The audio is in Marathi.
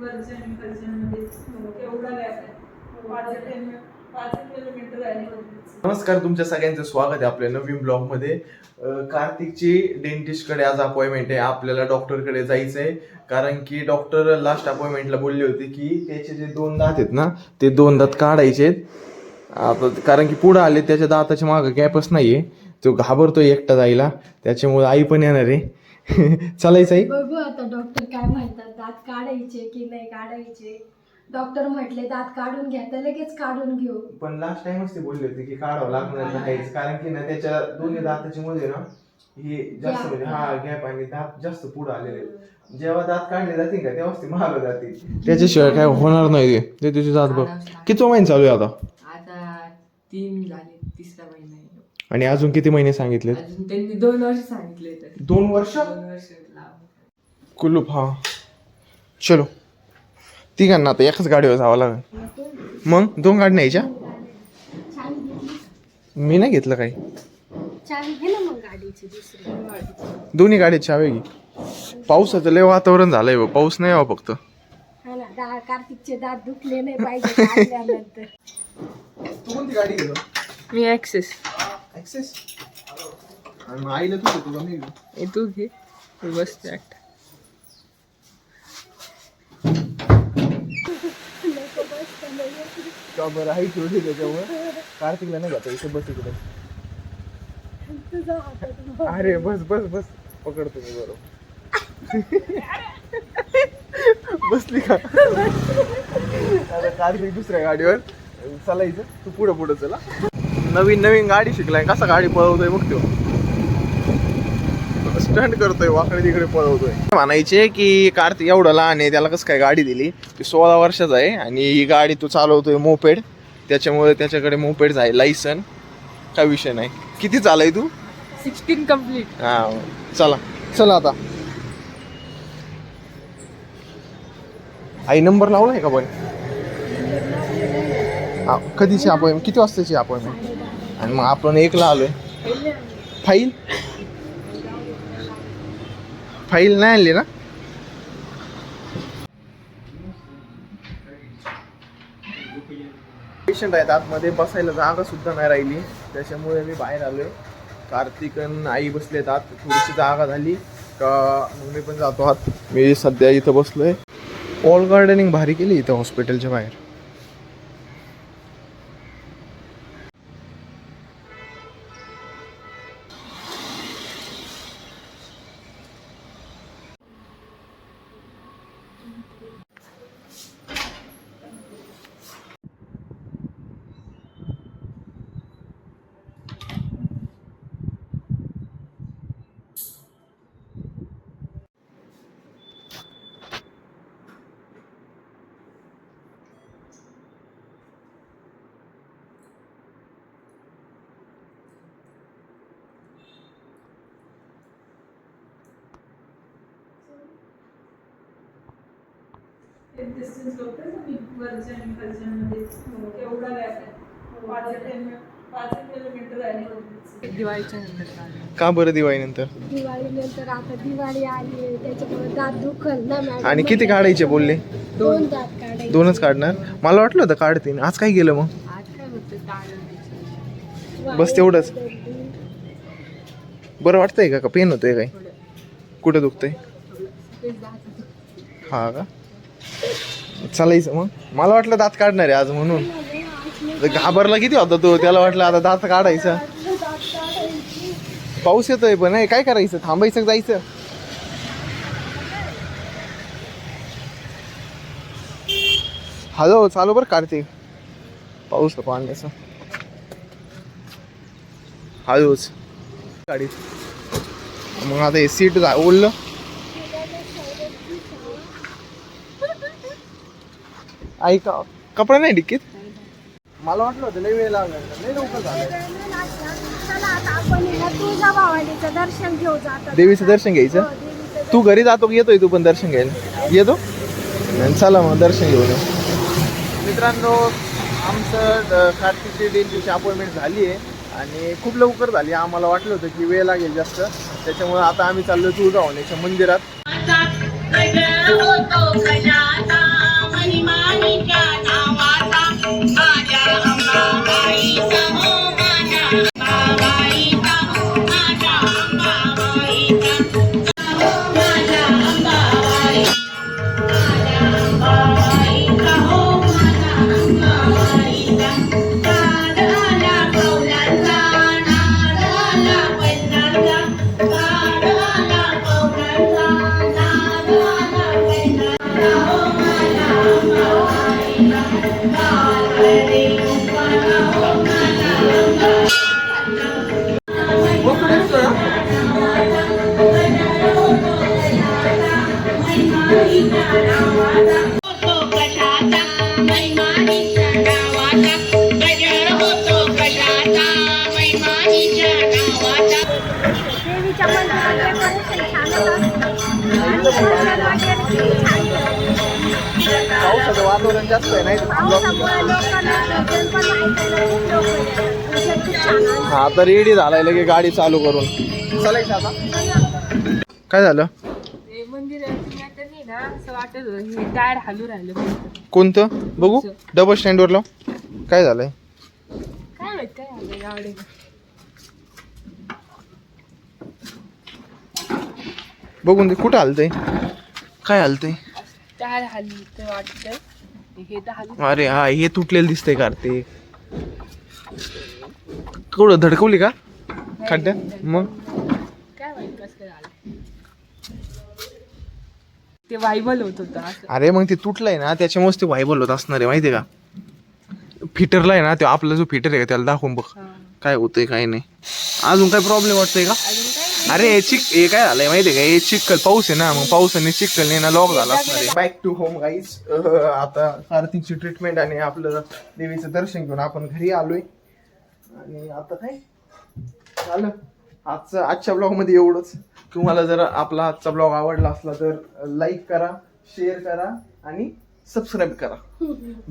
वर्जन वर्जनमध्ये एवढा गॅप आहे? पाच पाच किलोमीटर आहे. नमस्कार तुमच्या सगळ्यांचं स्वागत आहे आपल्या नवीन ब्लॉगमध्ये कार्तिकची डेंटिस्टकडे आज अपॉइंटमेंट आहे. आपल्याला डॉक्टरकडे जायचंय. कारण की डॉक्टर लास्ट अपॉइंटमेंटला बोलले होते की त्याचे जे दोन दात आहेत ना ते दोन दात काढायचे आहेत. आता कारण की पुढे आले त्याच्या दाताच्या मागं गॅपच नाहीये. तो घाबरतोय एकटा जायला. त्याच्यामुळे आई पण येणार आहे. चालायचं आई बघू आता डॉक्टर काय म्हणतात दात काढायचे की नाही काढायचे डॉक्टर म्हटले दात काढून घ्या तर लगेच काढून घेऊ पण लास्ट टाइमच ते बोलले होते की काढावं लागणार आहेच कारण की ना त्याच्या दोन्ही दाताच्या मध्ये ना हे जास्त. म्हणजे हा गॅप आणि दात जास्त पुढे आलेले आहेत. जेव्हा दात काढले जातील का तेव्हाच ते महाग जातील त्याच्याशिवाय काय होणार नाही ते. तुझे दात बघ किती महिने चालू आहे आता आता तीन झाले तिसरा महिना. आणि अजून किती महिने सांगितले अजून त्यांनी दोन वर्ष सांगितले तर दोन वर्ष? दोन वर्ष लाव कुलूप हा. चलो. तिघांना आता एकाच गाडीवर जावं लागेल. मग? दोन गाडी न्यायच्या? मी नाही घेतलं काही. छान घे ना मग गाडीची दुसरी. दोन्ही गाडीची चावी घे. पावसाचं लय वातावरण झालंय बघ. पाऊस नाही यावं फक्त. हा ना दा कार्तिकचे दात दुखले नाही पाहिजे काढल्यानंतर. तू कोणती गाडी घेतो मी ऍक्सेस ऍक्सेस आणि मग आईला तू का? मी घेतो? तू घे. तू बस त्यात का बरं? आहे थोडी त्याच्यामुळे? कार्तिकला नाही जाता इथे बस इकडे. अरे बस बस बस. पकडतो मी बरोबर. बसली का? आता कार्तिक दुसऱ्या गाडीवर. चालायचं तू पुढं पुढं चला. नवीन नवीन गाडी शिकलाय कसा गाडी पळवतोय बघ तो. स्टंट करतोय वाकडे तिकडे पळवतोय. म्हणायचे की कार्तिक एवढं लहान आहे त्याला कसं काय गाडी दिली? ती सोळा वर्षाचा आहे आणि ही गाडी तो चालवतोय मोपेड. त्याच्यामुळे त्याच्याकडे मोपेड आहे लायसन काय विषय नाही. किती चालाय तू? सिक्स्टीन कंप्लीट हा चला. चला आता. आई नंबर लावला आहे का पण? कधीची अपॉइंटमेंट किती वाजताची अपॉइंटमेंट आणि मग आपण एकला आलोय. फाईल फाईल नाही आणली ना? पेशंट आहेत आतमध्ये बसायला जागा सुद्धा नाही राहिली. त्याच्यामुळे मी बाहेर आलोय. कार्तिक आणि आई बसलेत आत. थोडीशी जागा झाली. का मग मी पण जातो आत. मी सध्या इथं बसलोय. वॉल गार्डनिंग भारी केली इथं हॉस्पिटलच्या बाहेर. डिस्टन्स होतं ना मी वर्जन वर्जनमध्ये एवढा गॅप आहे. पाच एक किलोमीटर पाच एक किलोमीटर आहे. दिवाळीच्या नंतर का बरं दिवाळी नंतर? दिवाळी नंतर आता दिवाळी आली त्याच्यामुळे दात दुखल ना मॅडम आणि किती काढायचे बोलले? दोन दात काढायचे. दोनच काढणार? मला वाटलं होतं काढतील. आज काय गेलं मग? आज काय होतं? टाळं बस तेवढंच. बरं वाटतंय का? का पेन होतंय काय कुठं दुखतंय? हा का? चालायचं मग. मला वाटलं दात काढणार आहे आज म्हणून. घाबरला किती होता तो? त्याला वाटलं आता दात काढायचा. पाऊस येतोय पण नाही काय करायचं? थांबायचं जायचं? हॅलो चालू बरं कार्तिक पाऊस नको आणण्याचा. हळूच. गाडीत. मग आता हे सीट जा ऐका कपडा नाही डिक्कीत? मला वाटलं होतं लय वेळ लागला लय लवकर झालं. दर्शन घेऊ जातात देवीचं दर्शन घ्यायचं? हो, तू घरी जातो की येतोय तू पण दर्शन घ्यायला? येतो? चला मग दर्शन घेऊन मित्रांनो आमचं कार्तिकची डेंटची अपॉइंटमेंट झाली आहे आणि खूप लवकर झाली. आम्हाला वाटलं होतं की वेळ लागेल जास्त. त्याच्यामुळे आता आम्ही चाललो तुळजाभवानीच्या मंदिरात. पावसाचं वातावरण जास्त आहे नाही. हा आता रेडी झालाय लगे गाडी चालू करून. चालायचं आता. काय झालं ते मंदिराची मॅटर नाही ना असं वाटत होतं. हे टायर हालू राहिलं फक्त. कोणतं? बघू. डबल स्टँडवर लाव. काय झालंय? काय माहीत काय झालं यावेळी बघून दे कुठं हलतंय? काय हलतंय? टायर तर हे तर अरे हा हे तुटलेलं दिसतंय कार्तिक. कुठं धडकवली का? खड्ड्यात मग काय माहीत कसं काय झालं ते वायबल होत होतं अरे मग ते तुटलंय ना त्याच्यामुळेच ते व्हायबल होत असणार आहे माहितीये का? फिटरला आहे ना ते आपला जो फिटर आहे का त्याला दाखवून बघ. काय होतंय काय नाही. अजून काय प्रॉब्लेम वाटतंय का? अरे हे चिक हे काय झालंय माहितीये का? हे चिखल पाऊस आहे ना मग पावसाने चिखल ना लॉक झाला असणार आहे. बॅक टू होम गाईज आता कार्तिकची ट्रीटमेंट आणि आपलं देवीचं दर्शन घेऊन आपण घरी आलोय. आणि आता काय? झालं. आजचं आजच्या ब्लॉगमध्ये एवढंच. तुम्हाला जर आपला आजचा ब्लॉग आवडला असला तर लाईक करा शेअर करा आणि सबस्क्राईब करा. भेट